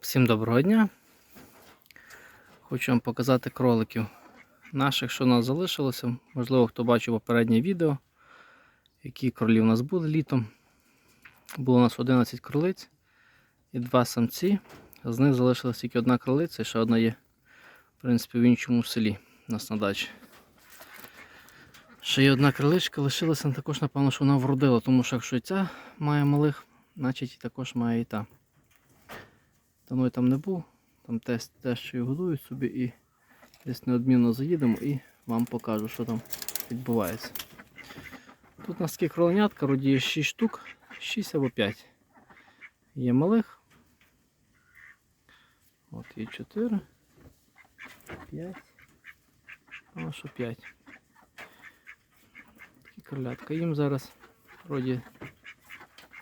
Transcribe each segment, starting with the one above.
Всім доброго дня. Хочу вам показати кроликів наших, що у нас залишилося. Можливо, хто бачив попереднє відео, які кролі у нас були літом. Було у нас 11 кролиць і два самці. З них залишилась тільки одна кролиця і ще одна є, в принципі, в іншому селі у нас на дачі. Ще є одна криличка, лишилася також, напевно, що вона вродила, тому що якщо ця має малих, значить також має і та. Давно я там не був, там теж, теж що і годують собі і десь неодмінно заїдемо і вам покажу, що там відбувається. Тут у нас такі кроленятка, родіє 6 штук, 6 або 5. Є малих. От є 4, 5. А що 5. Такі кролятка. Їм зараз вроді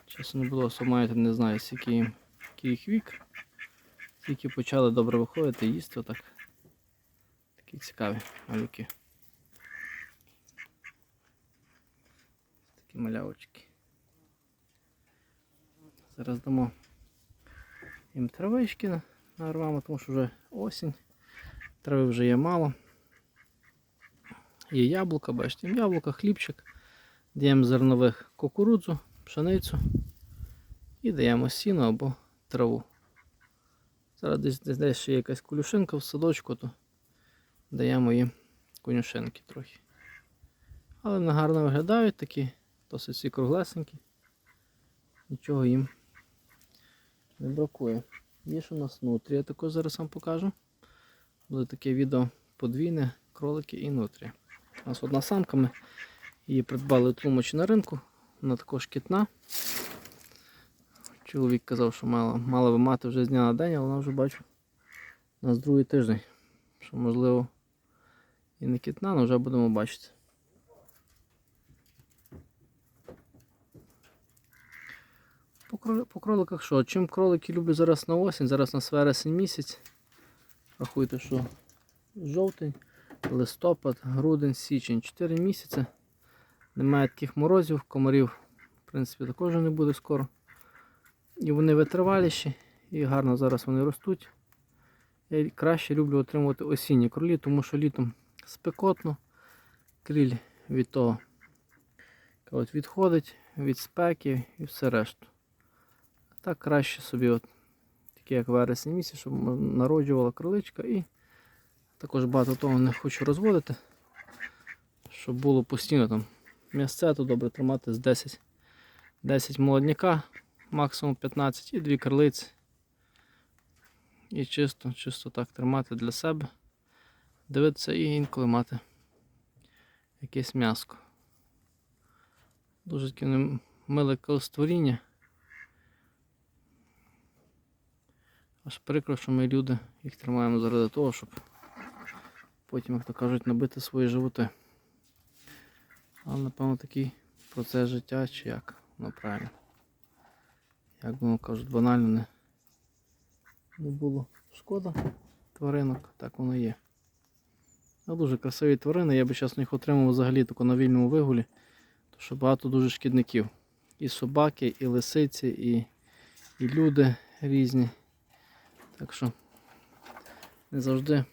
часу не було, маєте, не знаю, скільки їм їх вік. Тільки почали добре виходити їсти отак. Такі цікаві малюки. Такі малявочки. Зараз дамо їм травички на- нарвемо, тому що вже осінь. Трави вже є мало. Є яблука, бачите, яблука, хлібчик. Даємо зернових кукурудзу, пшеницю і даємо сіно або траву. Зараз десь, десь, десь ще є якась колюшинка в садочку, то даємо їм конюшинки трохи. Але вони гарно виглядають такі, досить всі круглесенькі. Нічого їм не бракує. Є що у нас нутрі, я також зараз вам покажу. Буде таке відео подвійне, кролики і нутрі. У нас одна самка, ми її придбали у тлумачі на ринку, вона також кітна. Чоловік казав, що мала, мала би мати вже з дня на день, але вона вже бачу у нас другий тиждень. Що можливо і не кітна, але вже будемо бачити. По, кроли- по кроликах що? Чим кролики люблю зараз на осінь, зараз на вересень місяць. Рахуйте, що жовтень, листопад, грудень, січень. 4 місяці. Немає таких морозів, комарів, в принципі, також не буде скоро. І вони витриваліші і гарно зараз вони ростуть. Я краще люблю отримувати осінні кролі, тому що літом спекотно, кріль від того от відходить від спеки і все решту. Так краще собі, от, такі як вересень місяць, щоб народжувала кроличка і також багато того не хочу розводити, щоб було постійно там місце, то добре тримати з 10, 10 молодняка максимум 15 і дві крилиці. І чисто, чисто так тримати для себе, дивитися і інколи мати якесь м'яско. Дуже таке миле створіння. Аж прикро, що ми люди їх тримаємо заради того, щоб потім, як то кажуть, набити свої животи. Але напевно такий процес життя чи як воно правильно як воно кажуть, банально не, не було шкода тваринок, так воно є. А дуже красиві тварини, я би зараз їх отримав взагалі тільки на вільному вигулі, тому що багато дуже шкідників. І собаки, і лисиці, і, і люди різні. Так що не завжди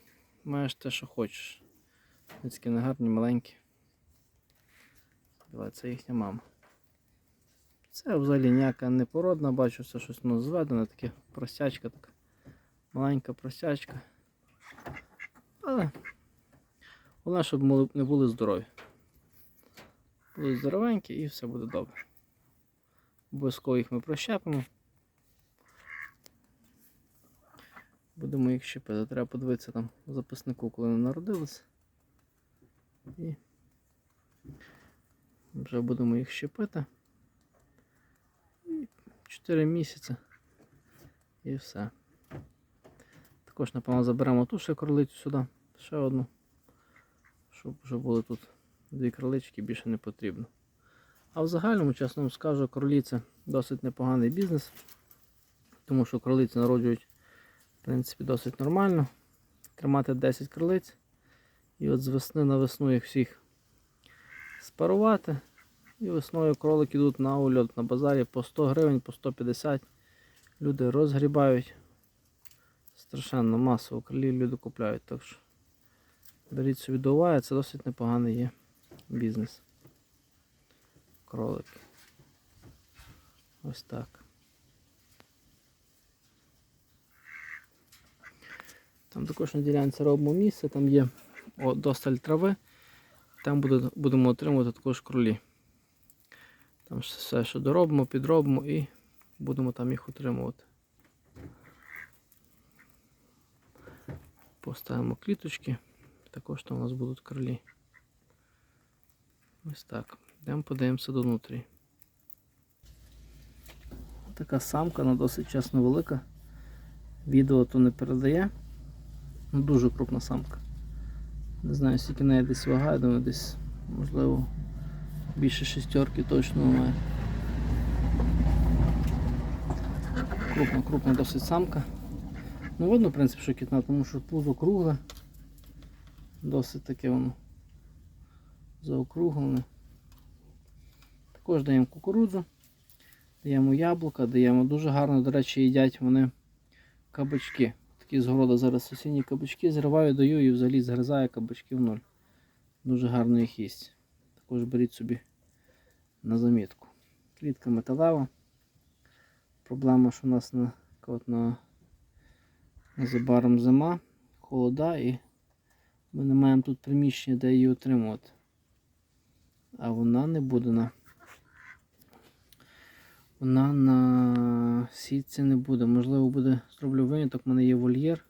маєш те, що хочеш. Такі негарні, маленькі. Це їхня мама. Це взагалі ніяка не породна, бачу, це щось ну, зведене, таке простячка така. Маленька простячка. Але головне, щоб не були здорові. Були здоровенькі і все буде добре. Обов'язково їх ми прощепимо. Будемо їх щепити. Треба подивитися там в записнику, коли вони народилися. І вже будемо їх щепити. 4 місяці і все. Також, напевно, заберемо ту ще кролицю сюди, ще одну, щоб вже були тут дві кролички, більше не потрібно. А в загальному, чесно вам скажу, кролі це досить непоганий бізнес, тому що кролиці народжують в принципі, досить нормально. Тримати 10 кролиць і от з весни на весну їх всіх спарувати. І весною кролики йдуть на ульот на базарі по 100 гривень, по 150. Люди розгрібають. страшенно масово кролів люди купляють. Так що беріть собі до уваги, це досить непоганий є бізнес. Кролики. Ось так. Там також на ділянці робимо місце, там є досталь трави. Там будемо отримувати також кролі. Там все, що доробимо, підробимо і будемо там їх отримувати. Поставимо кліточки, також там у нас будуть кролі. Ось так. Йдемо подивимося донутрі. Така самка, вона досить чесно велика. Відео то не передає. Ну, дуже крупна самка. Не знаю, скільки неї десь вага, я думаю, десь, можливо, більше шестерки точно має. Крупна, крупна досить самка. Ну, видно, в принципі, що кітна, тому що пузо кругле. Досить таке воно заокруглене. Також даємо кукурудзу, даємо яблука, даємо дуже гарно, до речі, їдять вони кабачки. Такі з города зараз сусідні кабачки зриваю, даю і взагалі згризає кабачки в ноль. Дуже гарно їх їсть. Також беріть собі на замітку. Клітка металева. Проблема, що у нас на, на, незабаром зима, холода і ми не маємо тут приміщення, де її отримувати. А вона не буде на. Вона на сітці не буде. Можливо, буде зроблю виняток. У мене є вольєр.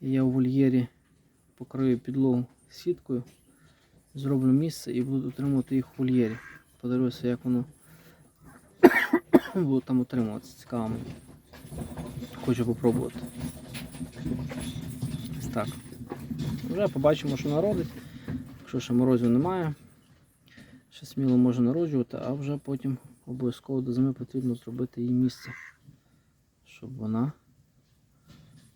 І я у вольєрі покрию підлогу сіткою. Зроблю місце і буду отримувати їх у вольєрі. Подивлюся, як воно буду там утримуватися. Цікаво мені. Хочу попробувати. Ось так. Вже побачимо, що народить. Якщо ще морозів немає, ще сміло може народжувати, а вже потім обов'язково до зими потрібно зробити їй місце, щоб вона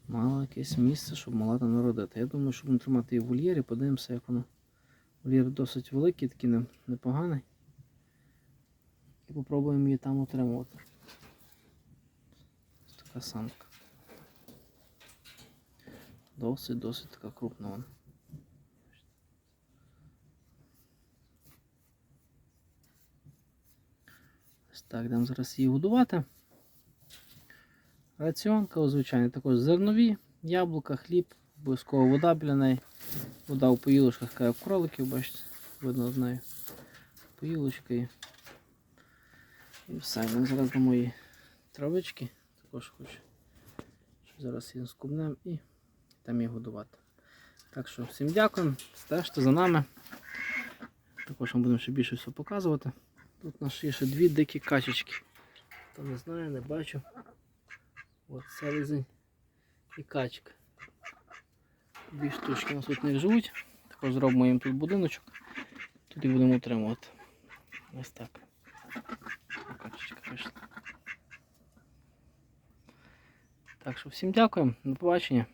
мала якесь місце, щоб могла там народити. Я думаю, що будемо тримати її в вольєрі, подивимося, як воно. Вольєр досить великий, такий не- непоганий. І попробуємо її там отримувати. Ось така самка. Досить, досить така крупна вона. Ось так, йдемо зараз її годувати. Раціонка, звичайно, також зернові, яблука, хліб, обов'язково вода біля неї. Вода у поїлочках, така в кроликів, бачите, видно однею. Поїлочка і, і все. Ми зараз дамо їй травички, також хочу. Зараз її скубнемо і там її годувати. Так що всім дякую, стежте за нами. Також вам будемо ще більше все показувати. Тут у нас є ще дві дикі качечки. Хто не знає, не бачу. От селезень і качка. Дві штучки у нас тут не живуть. Також зробимо їм тут будиночок. Тут і будемо утримувати. Ось так. Качечка вийшла. Так що всім дякуємо, до побачення.